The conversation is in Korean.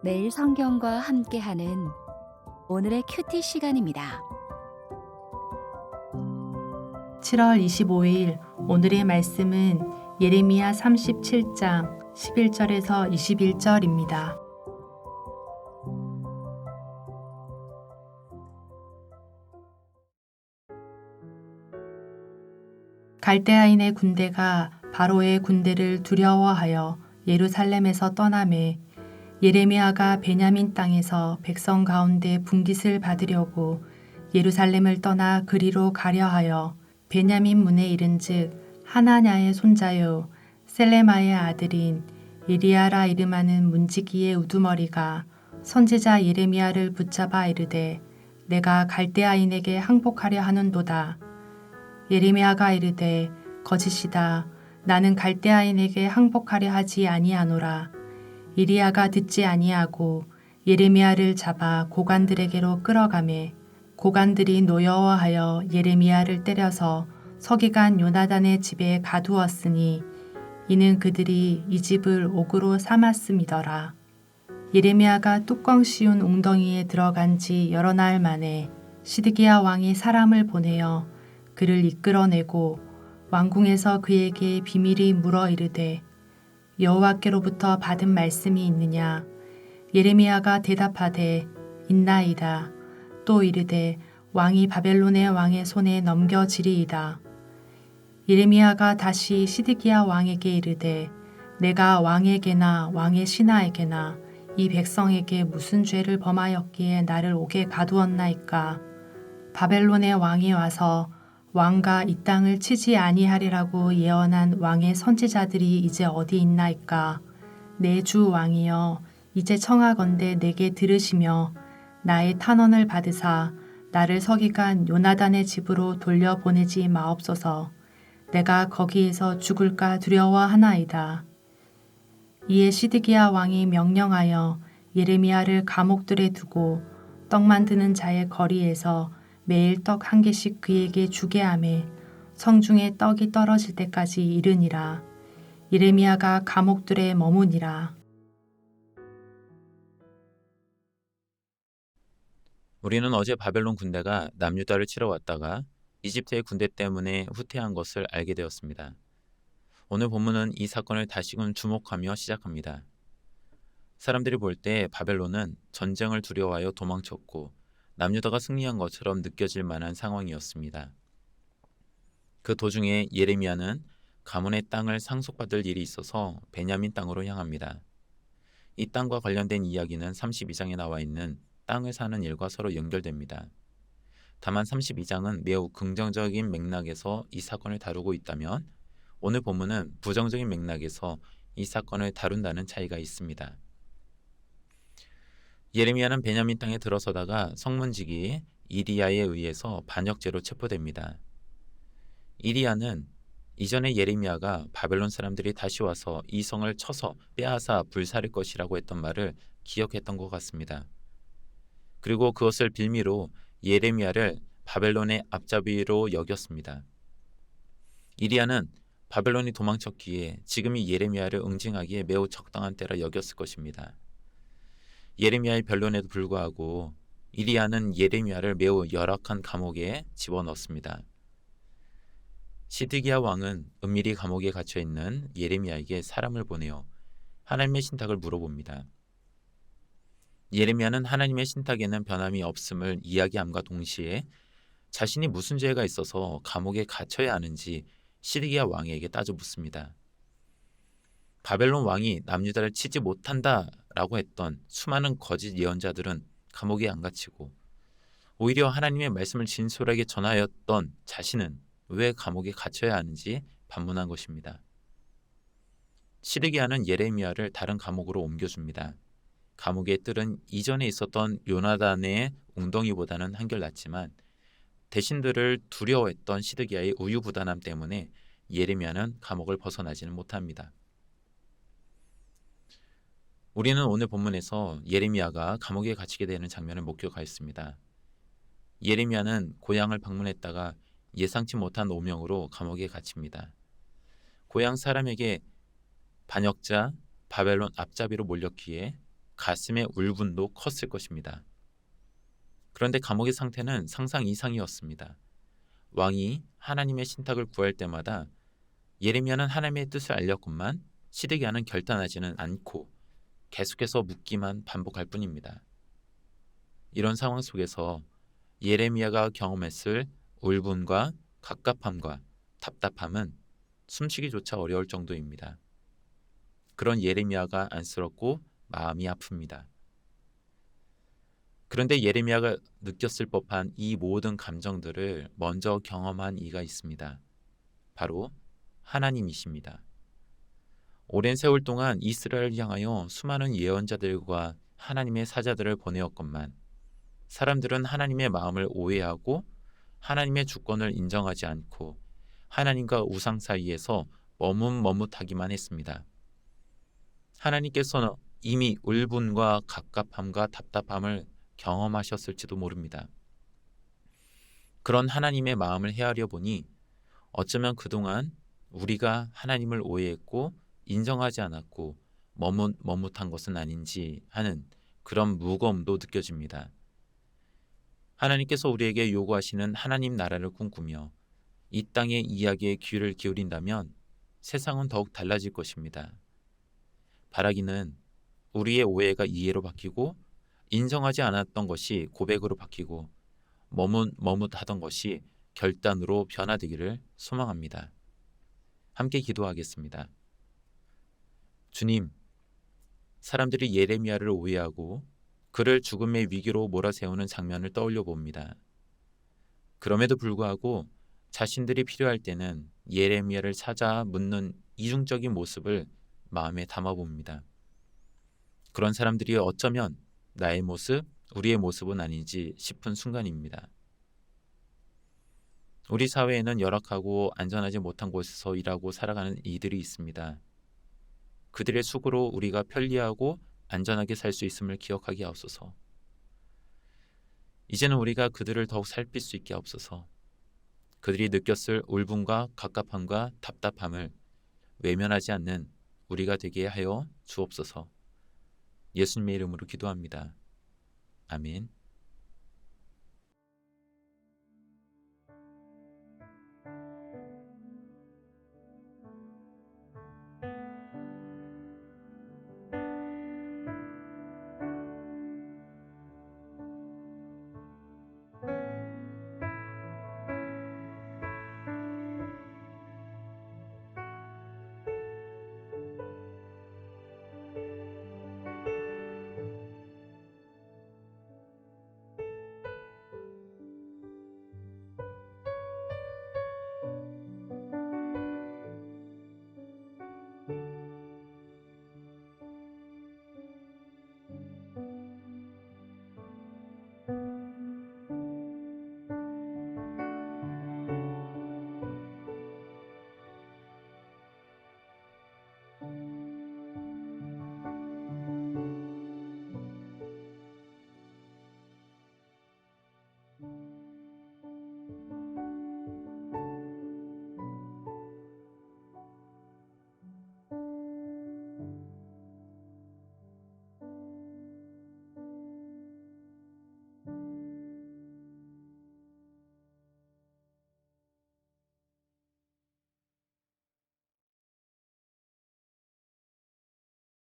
매일 성경과 함께하는 오늘의 큐티 시간입니다. 7월 25일 오늘의 말씀은 예레미야 37장 11절에서 21절입니다. 갈대아인의 군대가 바로의 군대를 두려워하여 예루살렘에서 떠나매 예레미야가 베냐민 땅에서 백성 가운데 분깃을 받으려고 예루살렘을 떠나 그리로 가려 하여 베냐민 문에 이른즉 하나냐의 손자요 셀레마의 아들인 이리아라 이름하는 문지기의 우두머리가 선지자 예레미야를 붙잡아 이르되 내가 갈대아인에게 항복하려 하는도다. 예레미야가 이르되 거짓이다. 나는 갈대아인에게 항복하려 하지 아니하노라 이리야가 듣지 아니하고 예레미야를 잡아 고관들에게로 끌어가매 고관들이 노여워하여 예레미야를 때려서 서기관 요나단의 집에 가두었으니 이는 그들이 이 집을 옥으로 삼았음이더라. 예레미야가 뚜껑 씌운 웅덩이에 들어간 지 여러 날 만에 시드기야 왕이 사람을 보내어 그를 이끌어내고 왕궁에서 그에게 비밀이 물어 이르되 여호와께로부터 받은 말씀이 있느냐? 예레미야가 대답하되 있나이다. 또 이르되 왕이 바벨론의 왕의 손에 넘겨지리이다. 예레미야가 다시 시드기야 왕에게 이르되 내가 왕에게나 왕의 신하에게나 이 백성에게 무슨 죄를 범하였기에 나를 옥에 가두었나이까? 바벨론의 왕이 와서 왕과 이 땅을 치지 아니하리라고 예언한 왕의 선지자들이 이제 어디 있나이까 내 주 왕이여 이제 청하건대 내게 들으시며 나의 탄원을 받으사 나를 서기관 요나단의 집으로 돌려보내지 마옵소서 내가 거기에서 죽을까 두려워하나이다. 이에 시드기야 왕이 명령하여 예레미야를 감옥들에 두고 떡 만드는 자의 거리에서 매일 떡 한 개씩 그에게 주게 하매 성중에 떡이 떨어질 때까지 이르니라. 예레미야가 감옥들에 머무니라. 우리는 어제 바벨론 군대가 남유다를 치러 왔다가 이집트의 군대 때문에 후퇴한 것을 알게 되었습니다. 오늘 본문은 이 사건을 다시금 주목하며 시작합니다. 사람들이 볼 때 바벨론은 전쟁을 두려워하여 도망쳤고 남유다가 승리한 것처럼 느껴질 만한 상황이었습니다. 그 도중에 예레미야는 가문의 땅을 상속받을 일이 있어서 베냐민 땅으로 향합니다. 이 땅과 관련된 이야기는 32장에 나와 있는 땅을 사는 일과 서로 연결됩니다. 다만 32장은 매우 긍정적인 맥락에서 이 사건을 다루고 있다면 오늘 본문은 부정적인 맥락에서 이 사건을 다룬다는 차이가 있습니다. 예레미야는 베냐민 땅에 들어서다가 성문지기 이리야에 의해서 반역죄로 체포됩니다. 이리야는 이전에 예레미야가 바벨론 사람들이 다시 와서 이 성을 쳐서 빼앗아 불살릴 것이라고 했던 말을 기억했던 것 같습니다. 그리고 그것을 빌미로 예레미야를 바벨론의 앞잡이로 여겼습니다. 이리야는 바벨론이 도망쳤기에 지금이 예레미야를 응징하기에 매우 적당한 때라 여겼을 것입니다. 예레미야의 변론에도 불구하고 이리야는 예레미야를 매우 열악한 감옥에 집어넣습니다. 시드기야 왕은 은밀히 감옥에 갇혀 있는 예레미야에게 사람을 보내어 하나님의 신탁을 물어봅니다. 예레미야는 하나님의 신탁에는 변함이 없음을 이야기함과 동시에 자신이 무슨 죄가 있어서 감옥에 갇혀야 하는지 시드기야 왕에게 따져 묻습니다. 바벨론 왕이 남유다를 치지 못한다 라고 했던 수많은 거짓 예언자들은 감옥에 안 갇히고 오히려 하나님의 말씀을 진솔하게 전하였던 자신은 왜 감옥에 갇혀야 하는지 반문한 것입니다. 시드기야는 예레미야를 다른 감옥으로 옮겨줍니다. 감옥의 뜰은 이전에 있었던 요나단의 웅덩이보다는 한결 낫지만 대신들을 두려워했던 시드기야의 우유부단함 때문에 예레미야는 감옥을 벗어나지는 못합니다. 우리는 오늘 본문에서 예레미야가 감옥에 갇히게 되는 장면을 목격하였습니다. 예레미야는 고향을 방문했다가 예상치 못한 오명으로 감옥에 갇힙니다. 고향 사람에게 반역자 바벨론 앞잡이로 몰렸기에 가슴의 울분도 컸을 것입니다. 그런데 감옥의 상태는 상상 이상이었습니다. 왕이 하나님의 신탁을 구할 때마다 예레미야는 하나님의 뜻을 알렸건만 시드기야는 결단하지는 않고 계속해서 묻기만 반복할 뿐입니다. 이런 상황 속에서 예레미야가 경험했을 울분과 갑갑함과 답답함은 숨쉬기조차 어려울 정도입니다. 그런 예레미야가 안쓰럽고 마음이 아픕니다. 그런데 예레미야가 느꼈을 법한 이 모든 감정들을 먼저 경험한 이가 있습니다. 바로 하나님이십니다. 오랜 세월 동안 이스라엘을 향하여 수많은 예언자들과 하나님의 사자들을 보내었건만 사람들은 하나님의 마음을 오해하고 하나님의 주권을 인정하지 않고 하나님과 우상 사이에서 머뭇머뭇하기만 했습니다. 하나님께서는 이미 울분과 갑갑함과 답답함을 경험하셨을지도 모릅니다. 그런 하나님의 마음을 헤아려 보니 어쩌면 그동안 우리가 하나님을 오해했고 인정하지 않았고 머뭇 머뭇한 것은 아닌지 하는 그런 무거움도 느껴집니다. 하나님께서 우리에게 요구하시는 하나님 나라를 꿈꾸며 이 땅의 이야기에 귀를 기울인다면 세상은 더욱 달라질 것입니다. 바라기는 우리의 오해가 이해로 바뀌고 인정하지 않았던 것이 고백으로 바뀌고 머뭇 머뭇하던 것이 결단으로 변화되기를 소망합니다. 함께 기도하겠습니다. 주님, 사람들이 예레미야를 오해하고 그를 죽음의 위기로 몰아세우는 장면을 떠올려 봅니다. 그럼에도 불구하고 자신들이 필요할 때는 예레미야를 찾아 묻는 이중적인 모습을 마음에 담아 봅니다. 그런 사람들이 어쩌면 나의 모습, 우리의 모습은 아니지 싶은 순간입니다. 우리 사회에는 열악하고 안전하지 못한 곳에서 일하고 살아가는 이들이 있습니다. 그들의 수고로 우리가 편리하고 안전하게 살 수 있음을 기억하게 하옵소서. 이제는 우리가 그들을 더욱 살필 수 있게 하옵소서. 그들이 느꼈을 울분과 갑갑함과 답답함을 외면하지 않는 우리가 되게 하여 주옵소서. 예수님의 이름으로 기도합니다. 아멘.